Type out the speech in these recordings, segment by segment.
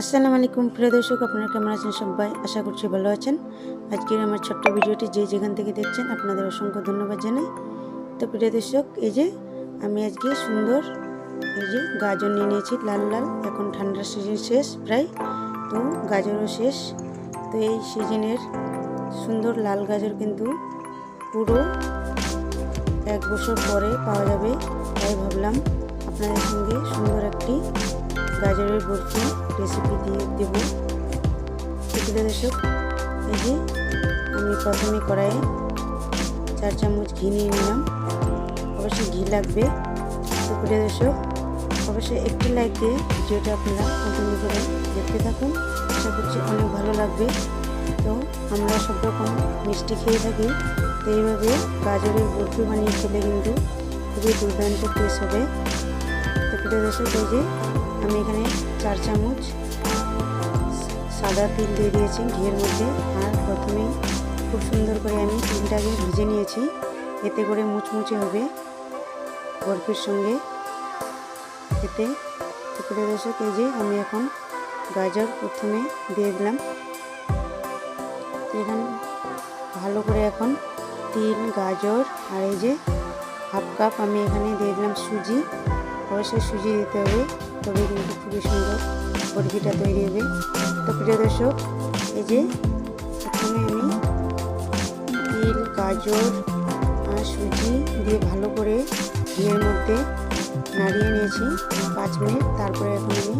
আসসালামু আলাইকুম, প্রিয় দর্শক, আপনারা কেমন আছেন সবাই? আশা করছি ভালো আছেন। আজকের আমার ছোট্ট ভিডিওটি যে যেখান থেকে দেখছেন, আপনাদের অসংখ্য ধন্যবাদ জানাই। তো প্রিয় দর্শক, এই যে আমি আজকে সুন্দর এই যে গাজর নিয়ে নিয়েছি, লাল লাল, এখন ঠান্ডার সিজন শেষ প্রায়, তো গাজরও শেষ। তো এই সিজনের সুন্দর লাল গাজর কিন্তু পুরো এক বছর পরে পাওয়া যাবে, তাই ভাবলাম আপনাদের সঙ্গে সুন্দর একটি গাজরের বরফি রেসিপি দিয়ে দেব। প্রিয় দর্শক এই যে আমি প্রথমে কড়াইয়ে চার চামচ ঘি নিয়ে নিলাম। অবশ্যই ঘি লাগবে। তো প্রিয় দর্শক অবশ্যই একটি লাইক দিয়ে ভিডিওটা আপনারা কন্টিনিউ করে দেখতে থাকুন। আশা করছি অনেক ভালো লাগবে। তো আমরা সব রকম মিষ্টি খেয়ে থাকি। তো এইভাবে গাজরের বরফি বানিয়ে খেলে কিন্তু খুবই দুর্দান্ত টেস্ট হবে। তো প্রিয় দর্শক এই যে আমি এখানে চার চামচ সাদা তিল দিয়ে দিয়েছি ঘিয়ের মধ্যে। আর প্রথমেই খুব সুন্দর করে আমি তিলটাকে ভিজে নিয়েছি। এতে করে মুচমুচে হবে বরফির সঙ্গে। এতে প্রিয় দর্শক এই যে আমি এখন গাজর প্রথমে দিয়ে দিলাম। এখানে ভালো করে এখন তিল, গাজর আর এই যে হাফ কাপ আমি এখানে দিয়ে দিলাম সুজি। অবশ্যই সুজি দিতে হবে। তবে কিন্তু খুবই সুন্দর বরফিটা তৈরি হবে। তো প্রিয় দর্শক, এই যে প্রথমে আমি তিল, গাজর আর সুজি দিয়ে ভালো করে ঘিয়ের মধ্যে নাড়িয়ে নিয়েছি পাঁচ মিনিট। তারপরে এখন আমি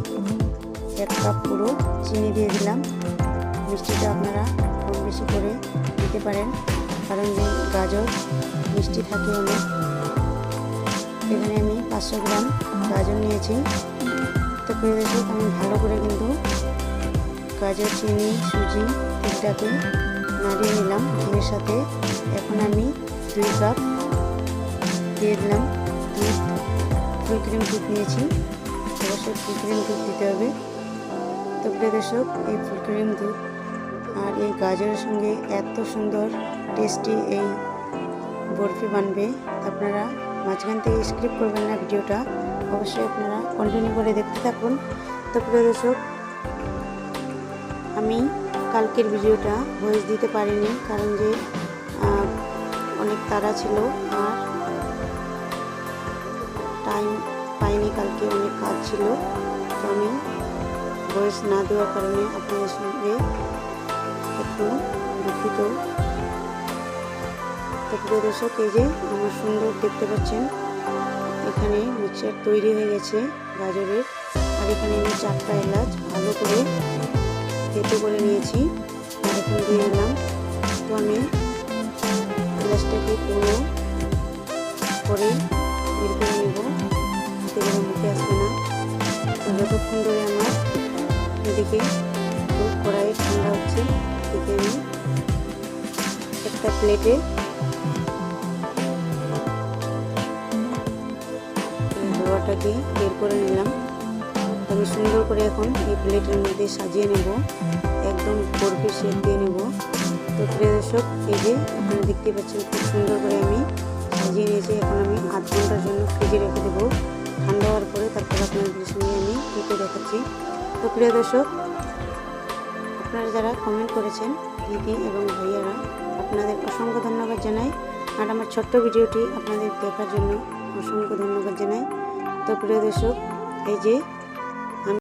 এক কাপ পুরো চিনি দিয়ে দিলাম। মিষ্টিটা আপনারা কম বেশি করে দিতে পারেন, কারণ যে গাজর মিষ্টি থাকে অনেক। এখানে আমি পাঁচশো গ্রাম গাজর নিয়েছি। দর্শক আমি ভালো করে কিন্তু গাজর, চিনি, সুজি, তিলটাকে নাড়িয়ে নিলাম। ঘিয়ের সাথে এখন আমি দুই কাপ দিয়ে দিলাম দুধ। ফুল ক্রিম দুধ নিয়েছি। অবশ্যই ফুল ক্রিম দুধ দিতে হবে। তো প্রিয় এই ফুল ক্রিম দুধ আর এই গাজরের সঙ্গে এত সুন্দর, টেস্টি এই বরফি বানবে, আপনারা মাঝখান থেকে স্ক্রিপ্ট করবেন না ভিডিওটা। অবশ্যই আপনারা কন্টিনিউ করে দেখতে থাকুন। তো প্রিয় দর্শক, আমি কালকের ভিডিওটা ভয়েস দিতে পারিনি, কারণ যে অনেক তাড়া ছিল আর টাইম পাইনি, কালকে অনেক কাজ ছিল। তো আমি ভয়েস না দেওয়ার কারণে আপনাদের সঙ্গে একটু দুঃখিত। তো প্রিয় দর্শক, এই যে আমার সুন্দর দেখতে পাচ্ছেন এখানে মিক্সচার তৈরি হয়ে গেছে গাজরের। আর এখানে আমি চারটা এলাচ ভালো করে কেটে করে নিয়েছি। আর এখন দিয়ে দিলাম। তো আমি এলাচটাকে পুরো করে বের করে নেব। হাতে করে মুখে আসবে না। যতক্ষণ ধরে আমার এদিকে কড়াই ঠান্ডা হচ্ছে, এদিকে আমি একটা প্লেটে হাওয়াটাকে বের করে নিলাম। আমি সুন্দর করে এখন এই প্লেটের মধ্যে সাজিয়ে নেব। একদম বরফি শেপ দিয়ে নেব। তো প্রিয় দর্শক, এই যে আপনারা দেখতে পাচ্ছেন খুব সুন্দর করে আমি সাজিয়ে নিয়েছি। এখন আমি আধ ঘণ্টার জন্য ফ্রিজে রেখে দেবো। ঠান্ডা হওয়ার পরে তারপর আপনাদের সঙ্গে আমি কেটে দেখাচ্ছি। তো প্রিয় দর্শক, আপনারা যারা কমেন্ট করেছেন, দিদি এবং ভাইয়ারা, আপনাদের অসংখ্য ধন্যবাদ জানাই। আর আমার ছোট্ট ভিডিওটি আপনাদের দেখার জন্য অসংখ্য ধন্যবাদ জানাই। তো প্রিয় দর্শক এই যে